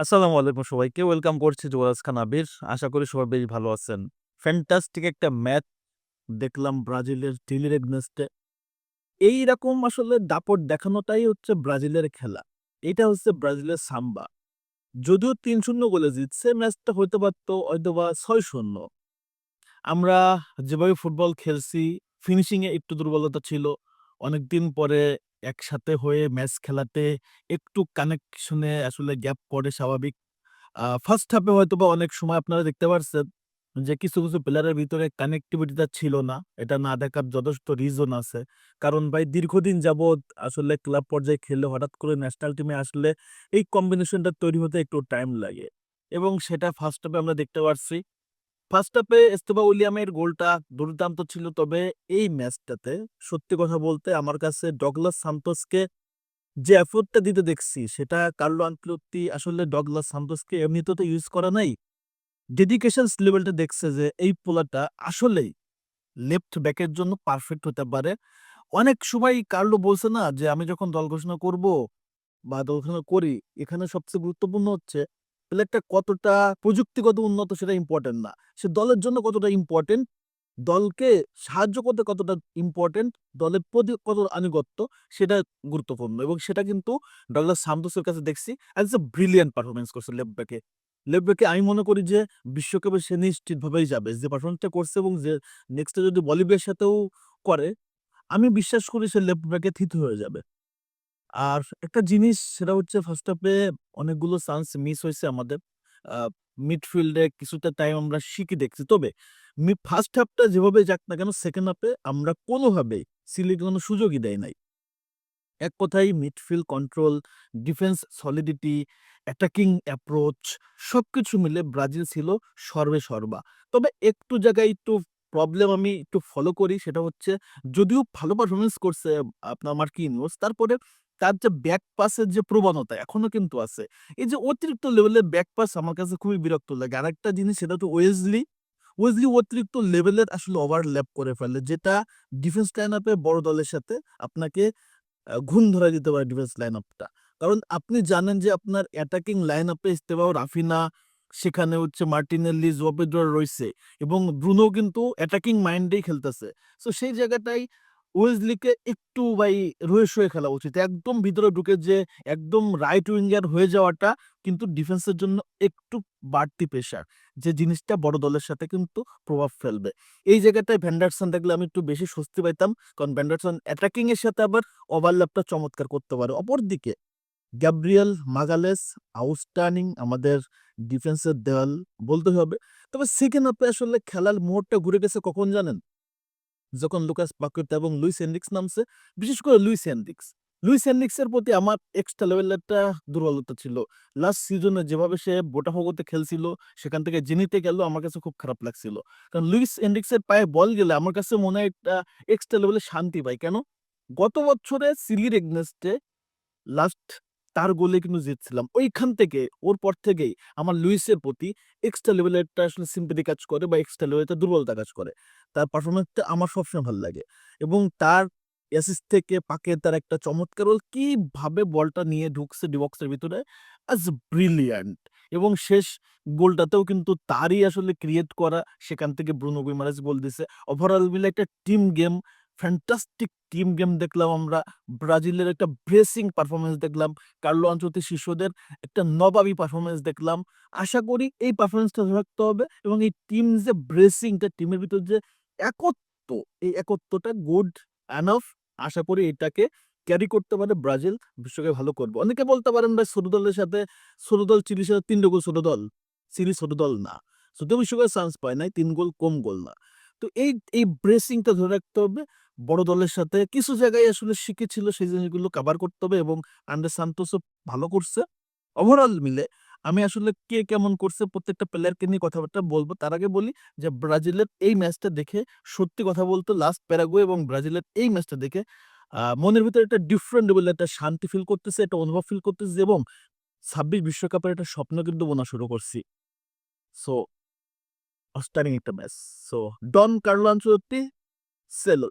আসসালামু আলাইকুম সবাইকে। ওয়েলকাম করছি যুবরাজ খান আবির আশা করি সবাই বেশ ভালো আছেন। ফ্যান্টাস্টিক একটা ম্যাচ দেখলাম ব্রাজিলের চিলির এগনেস্টে এইরকম আসলে দাপট দেখানোটাই হচ্ছে ব্রাজিলের খেলা। এটা হচ্ছে ব্রাজিলের সাম্বা। যদিও তিন শূন্য গোলে জিতছে, ম্যাচটা হইতে পারতো হয়তো বা ছয় শূন্য। আমরা যেভাবে ফুটবল খেলছি ফিনিশিংয়ে একটু দুর্বলতা ছিল। অনেকদিন পরে একসাথে হয়ে ম্যাচ খেলাতে একটু কানেকশনে আসলে গ্যাপ পড়ে স্বাভাবিক। ফার্স্ট হাফে হয়তো বা অনেক সময় আপনারা দেখতে পারছেন যে, কিছু কিছু প্লেয়ারের ভিতরে কানেক্টিভিটিটা ছিল না। এটা না দেখার যথেষ্ট রিজন আছে। কারণ ভাই, দীর্ঘদিন যাবৎ আসলে ক্লাব পর্যায়ে খেললে হঠাৎ করে ন্যাশনাল টিমে আসলে এই কম্বিনেশনটা তৈরি হতে একটু টাইম লাগে। এবং সেটা ফার্স্ট হাফে আমরা দেখতে পারছি। ফার্স্ট হাফে এস্তোবা উইলিয়ামের গোলটা দুর্দান্ত ছিল, তবে এই ম্যাচটাতে সত্যি কথা বলতে আমার কাছে ডগলাস সান্তোসকে যে এফোর্টটা দিতে দেখছি, সেটা কার্লো আনক্লুত্তি আসলে ডগলাস সান্তোসকে এমনিতে তো ইউজ করা নাই। ডেডিকেশন লেভেলটা দেখছে যে এই পোলাটা আসলেই লেফট ব্যাকের জন্য পারফেক্ট হতে পারে। অনেক সময় কার্লো বলছে না যে, আমি যখন দল ঘোষণা করব বা দল ঘোষণা করি, এখানে সবচেয়ে গুরুত্বপূর্ণ হচ্ছে প্লেয়ারটা কতটা প্রযুক্তিগত উন্নত সেটা ইম্পর্টেন্ট না। সে দলের জন্য কতটা ইম্পর্টেন্ট দলকে সাহায্য করতে কতটা ইম্পর্টেন্ট দলের প্রতি কত আনুগত্য, সেটা গুরুত্বপূর্ণ। এবং সেটা কিন্তু ডগলাস সান্তোসের কাছে দেখছি অ্যাজ এ ব্রিলিয়ান্ট পারফরমেন্স করছে লেফট ব্যাকে লেফট ব্যাকে আমি মনে করি যে বিশ্বকাপে সে নিশ্চিতভাবেই যাবে। যে পারফরমেন্সটা করছে এবং যে নেক্সটে যদি বলিভিয়ার সাথেও করে, আমি বিশ্বাস করি সে লেফট ব্যাকে থিত হয়ে যাবে। আর একটা জিনিস সেটা হচ্ছে ফার্স্ট হাফে অনেকগুলো চান্স মিস হয়েছে আমাদের। মিডফিল্ডে কিছুটা টাইম আমরা শিখে দেখছি। তবে ফার্স্ট হাফটা যেভাবে যাক না কেন সেকেন্ড হাফে আমরা কোনোভাবেই সিলেট কোনো সুযোগই দেয় নাই। এক কথায় midfield control defence solidity attacking approach সবকিছু মিলে ব্রাজিল ছিল সর্বে সর্বা। তবে একটু জায়গায় একটু প্রবলেম আমি একটু ফলো করি, সেটা হচ্ছে যদিও ভালো পারফরমেন্স করছে আপনার মার্কিনিউস তারপরে তার যে ব্যাক পাসের যে প্রবণতা এখনও কিন্তু আছে। এই যে অতিরিক্ত লেভেলের ব্যাক পাস আমার কাছে খুবই বিরক্ত লাগে। আর একটা জিনিস সেটা তো ওয়েজলি ওয়েজলি অতিরিক্ত লেভেলের আসলে ওভারল্যাপ করে ফেলে, যেটা ডিফেন্স লাইন আপে বড় দলের সাথে আপনাকে ঘুণ ধরা দিতে পারে ডিফেন্স লাইন আপটা কারণ আপনি জানেন যে আপনার অ্যাটাকিং লাইন আপে ইস্তেবাও রাফিনা, সেখানে হচ্ছে মার্টিনেল্লি জোপেড্রো রয়েছে এবং ব্রুনো কিন্তু অ্যাটাকিং মাইন্ডেই খেলতেছে। সো সেই জায়গাটাই ওয়েজলিকে একটু ভাই রয়ে শয়ে খেলা উচিত। একদম ভিতরে ঢুকে যে একদম রাইট উইঙ্গার হয়ে যাওয়াটা কিন্তু ডিফেন্সের জন্য একটু বাড়তি প্রেশার যে জিনিসটা বড় দলের সাথে কিন্তু প্রভাব ফেলবে। এই জায়গাটায় ভ্যান্ডারসন দেখলে আমি একটু বেশি স্বস্তি পাইতাম, কারণ ভ্যান্ডারসন অ্যাটাকিং এর সাথে আবার ওভারল্যাপটা চমৎকার করতে পারে। অপরদিকে গ্যাব্রিয়েল মাগালেস আউটস্টার্নিং আমাদের ডিফেন্সের দেওয়াল বলতে হবে। তবে সেকেন্ড হাফে আসলে খেলার মোড়টা ঘুরে গেছে কখন জানেন? যখন লুকাস পাকুয়েতা এবং লুইস এন্ডিক্স নামছে, বিশেষ করে লুইস এন্ডিক্স লুইস এন্ডিক্সের প্রতি আমার এক্সট্রা লেভেলের একটা দুর্বলতা ছিল। লাস্ট সিজনে যেভাবে সে বোটাফোগোতে খেলছিল, সেখান থেকে জিনিতে গেল, আমার কাছে খুব খারাপ লাগছিল। কারণ লুইস এন্ডিক্সের পায়ে বল গেলে আমার কাছে মনে হয় একটা এক্সট্রা লেভেলে শান্তি পাই। কেন? গত বছরে সিলির এগনেস্টে লাস্ট তার গোলে কিন্তু জিতছিলাম। ওইখান থেকে, ওর পর থেকেই আমার লুইসের প্রতি এক্সট্রা লেভেলের একটা আসলে সিম্পেটি কাজ করে বা এক্সট্রা লেভেলের দুর্বলতা কাজ করে। তার পারফরমেন্সটা আমার সবসময় ভালো লাগে এবং তার অ্যাসিস্ট থেকে পাকে তার একটা চমৎকার বল কীভাবে বলটা নিয়ে ঢুকছে ডিবক্সের ভিতরে আজ ব্রিলিয়ান্ট এবং শেষ গোলটাতেও কিন্তু তারই আসলে ক্রিয়েট করা, সেখান থেকে ব্রুনো গুইমারেস গোল দিছে। ওভারঅল মিলে একটা team game fantastic team game দেখলাম আমরা। ব্রাজিলের একটা ব্রেসিং পারফরমেন্স দেখলাম। কার্লো আঞ্চলিক শিশুদের একটা নবাবী পারফরমেন্স দেখলাম। আশা করি এই পারফরমেন্সটা রাখতে হবে এবং এই টিম যে ব্রেসিংটা টিমের ভিতর যে একত্ব, এই একত্বটা গুড অ্যানফ আশা করি এটাকে ক্যারি করতে পারে ব্রাজিল, বিশ্বকে ভালো করবে। অনেকে বলতে পারেন ভাই, ছোট দলের সাথে, ছোট দল চিলির সাথে তিনটে গোল, ছোট দল চিলি ছোট দল না। যদিও বিশ্বকাপে চান্স পায় নাই, তিন গোল, কম গোল না। তো এই এই ব্রেসিংটা ধরে রাখতে হবে। বড় দলের সাথে কিছু জায়গায় আসলে শিখেছিল সেই জিনিসগুলো কাভার করতে হবে এবং আন্ডার সান্তোসও ভালো করছে। ওভারঅল মিলে আমি আসলে কে কেমন করছে প্রত্যেকটা প্লেয়ারকে নিয়ে কথাবার্তা বলব। তার আগে বলি যে ব্রাজিলের এই ম্যাচটা দেখে সত্যি কথা বলতে লাস্ট প্যারাগুয়ে এবং ব্রাজিলের এই ম্যাচটা দেখে মনের ভিতরে একটা ডিফারেন্ট লেভেলের একটা শান্তি ফিল করতেছে, একটা অনুভব ফিল করতেছে এবং ছাব্বিশ বিশ্বকাপের একটা স্বপ্ন কিন্তু বোনা শুরু করছি। সো আউটস্ট্যান্ডিং একটা match so Don Carlo Ancelotti Cello